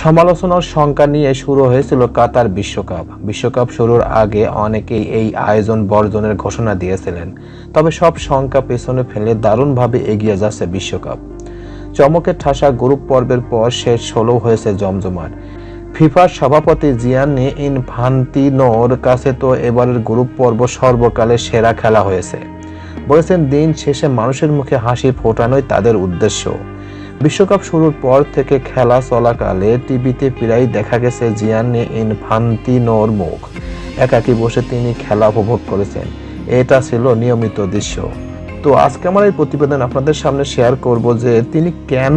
সমালোচনার সংখ্যা নিয়ে শুরু হয়েছিল কাতার বিশ্বকাপ। বিশ্বকাপ শুরুর আগে অনেকেই এই আয়োজন বর্জনের ঘোষণা দিয়েছিলেন। তবে সব সংখ্যা পেছনে ফেলে দারুণভাবে এগিয়ে যাচ্ছে বিশ্বকাপ। চমকের ঠাসা গ্রুপ পর্বের পর শেষ ষোলো হয়েছে জমজমাট। ফিফার সভাপতি জিয়ান্নি ইনফান্তিনোর কাছে তো এবারের গ্রুপ পর্ব সর্বকালের সেরা খেলা হয়েছে। বলেছেন দিন শেষে মানুষের মুখে হাসি ফোটানোই তাদের উদ্দেশ্য। বিশ্বকাপ শুরুর পর থেকে খেলা চলাকালে টিভিতে প্রায় দেখা গেছে জিয়ান্নি ইনফান্তিনোর মুখ। একাকি বসে তিনি খেলা উপভোগ করেছেন। এটা ছিল নিয়মিত দৃশ্য। তো আজকে আমার এই প্রতিবেদন আপনাদের সামনে শেয়ার করব যে তিনি কেন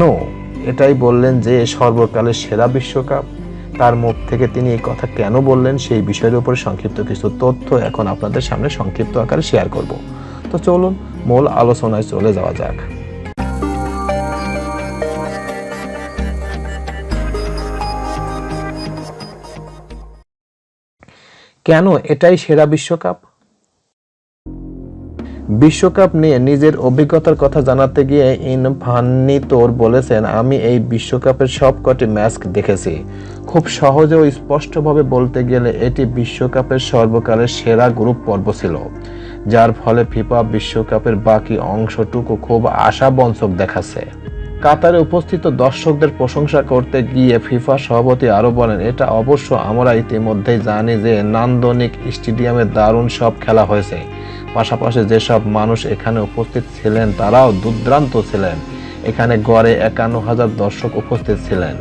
এটাই বললেন যে সর্বকালের সেরা বিশ্বকাপ। তার মুখ থেকে তিনি এই কথা কেন বললেন সেই বিষয়ের উপরে সংক্ষিপ্ত কিছু তথ্য এখন আপনাদের সামনে সংক্ষিপ্ত আকারে শেয়ার করব। তো চলুন মূল আলোচনায় চলে যাওয়া যাক। কেন এটাই সেরা বিশ্বকাপ? বিশ্বকাপ নিয়ে নিজের অভিজ্ঞতার কথা জানাতে গিয়ে ইনফান্নিতোর বলেছেন, আমি এই বিশ্বকাপের সবকটি ম্যাচ দেখেছি। খুব সহজে ও স্পষ্টভাবে বলতে গেলে এটি বিশ্বকাপের সর্বকালের সেরা গ্রুপ পর্ব ছিল, যার ফলে ফিফা বিশ্বকাপের বাকি অংশটুকু খুব আশাবঞ্চক দেখাচ্ছে। কাতারে উপস্থিত দর্শকদের প্রশংসা করতে গিয়ে ফিফা সভাপতি আরও বলেন, এটা অবশ্য আমরা ইতিমধ্যেই জানি যে নান্দনিক স্টেডিয়ামে দারুণ সব খেলা হয়েছে। পাশাপাশি যেসব মানুষ এখানে উপস্থিত ছিলেন, তারাও দুর্দান্ত ছিলেন। এখানে গড়ে একান্ন হাজার দর্শক উপস্থিত ছিলেন।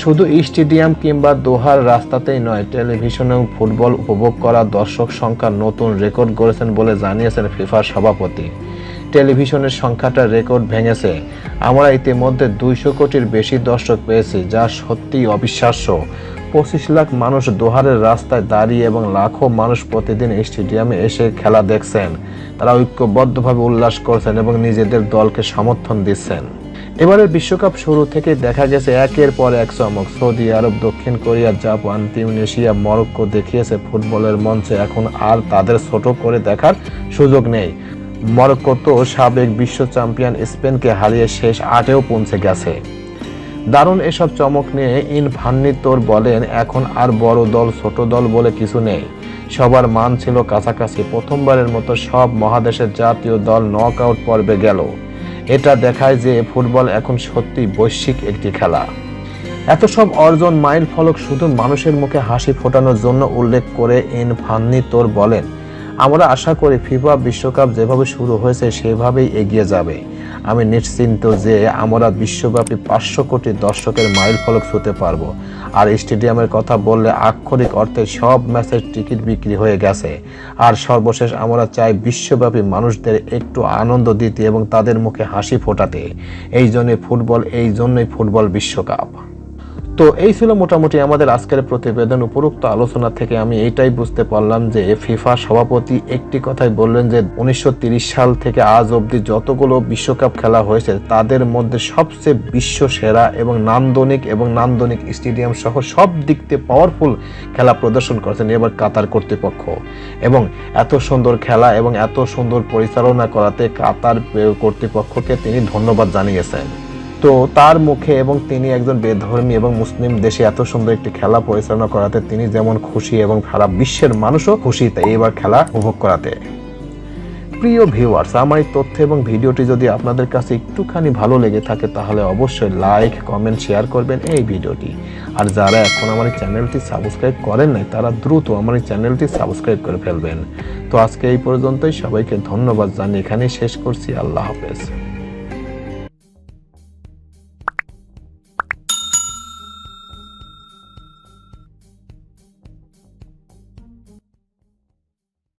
শুধু স্টেডিয়াম কিংবা দোহার রাস্তাতেই নয় টেলিভিশনেও ফুটবল উপভোগ করা দর্শক সংখ্যা নতুন রেকর্ড গড়েছেন বলে জানিয়েছেন ফিফার সভাপতি। টেলিভিশনের সংখ্যাটা রেকর্ড ভেঙেছে। আমরা ইতিমধ্যে দুইশো কোটির বেশি দর্শক পেয়েছি, যা সত্যিই অবিশ্বাস্য। পঁচিশ লাখ মানুষ দোহারের রাস্তায় দাঁড়িয়ে এবং লাখো মানুষ প্রতিদিন স্টেডিয়ামে এসে খেলা দেখছেন। তারা ঐক্যবদ্ধভাবে উল্লাস করছেন এবং নিজেদের দলকে সমর্থন দিচ্ছেন। এবারের বিশ্বকাপ শুরু থেকে দেখা গেছে একের পর এক চমক। সৌদি আরব, দক্ষিণ কোরিয়া, জাপান, তিউনেশিয়া, মরক্কো দেখিয়েছে ফুটবলের মঞ্চে। এখন আর তাদের ছোট করে দেখার সুযোগ নেই। মরক্কো তো সাবেক বিশ্ব চ্যাম্পিয়ন স্পেনকে হারিয়ে শেষ আটেও পৌঁছে গেছে। দারুণ এসব চমক নিয়ে ইনফান্নিতোর বলেন, এখন আর বড় দল, ছোট দল বলে কিছু নেই। সবার মান ছিল কাছাকাছি। প্রথমবারের মতো সব মহাদেশের জাতীয় দল নক আউট পর্বে গেল। এটা দেখায় যে ফুটবল এখন সত্যি বৈশ্বিক একটি খেলা। এত সব অর্জন মাইল ফলক শুধু মানুষের মুখে হাসি ফোটানোর জন্য উল্লেখ করে ইনফান্নিতোর বলেন আমরা আশা করি ফিফা বিশ্বকাপ যেভাবে শুরু হয়েছে সেভাবেই এগিয়ে যাবে। আমি নিশ্চিন্ত যে আমরা বিশ্বব্যাপী পাঁচশো কোটি দর্শকের মাইল ফলক ছুতে পারব। আর স্টেডিয়ামের কথা বললে আক্ষরিক অর্থে সব ম্যাচের টিকিট বিক্রি হয়ে গেছে। আর সর্বশেষ আমরা চাই বিশ্বব্যাপী মানুষদের একটু আনন্দ দিতে এবং তাদের মুখে হাসি ফোটাতে। এই জন্যে ফুটবল, এই জন্যই ফুটবল বিশ্বকাপ। তো এই ছিল মোটামুটি আমাদের আজকের প্রতিবেদন। উপরোক্ত আলোচনা থেকে আমি এটাই বুঝতে পারলাম যে ফিফা সভাপতি একটি কথাই বললেন যে, উনিশশো সাল থেকে আজ অবধি যতগুলো বিশ্বকাপ খেলা হয়েছে, তাদের মধ্যে সবচেয়ে বিশ্ব সেরা এবং নান্দনিক এবং নান্দনিক স্টেডিয়াম সহ সব দিক থেকে পাওয়ারফুল খেলা প্রদর্শন করেছেন এবার কাতার কর্তৃপক্ষ। এবং এত সুন্দর খেলা এবং এত সুন্দর পরিচালনা করাতে কাতার কর্তৃপক্ষকে তিনি ধন্যবাদ জানিয়েছেন। তো তার মুখে এবং তিনি একজন বেধর্মী এবং মুসলিম দেশে এত সুন্দর একটি খেলা পরিচালনা করাতে তিনি যেমন খুশি এবং সারা বিশ্বের মানুষও খুশি, তাই এবার খেলা উপভোগ করাতে। প্রিয় ভিউয়ার্স আমার এই তথ্য এবং ভিডিওটি যদি আপনাদের কাছে একটুখানি ভালো লেগে থাকে, তাহলে অবশ্যই লাইক কমেন্ট শেয়ার করবেন এই ভিডিওটি। আর যারা এখন আমার এই চ্যানেলটি সাবস্ক্রাইব করেন নাই, তারা দ্রুত আমার এই চ্যানেলটি সাবস্ক্রাইব করে ফেলবেন। তো আজকে এই পর্যন্তই, সবাইকে ধন্যবাদ জানিয়ে এখানেই শেষ করছি। আল্লাহ হাফেজ।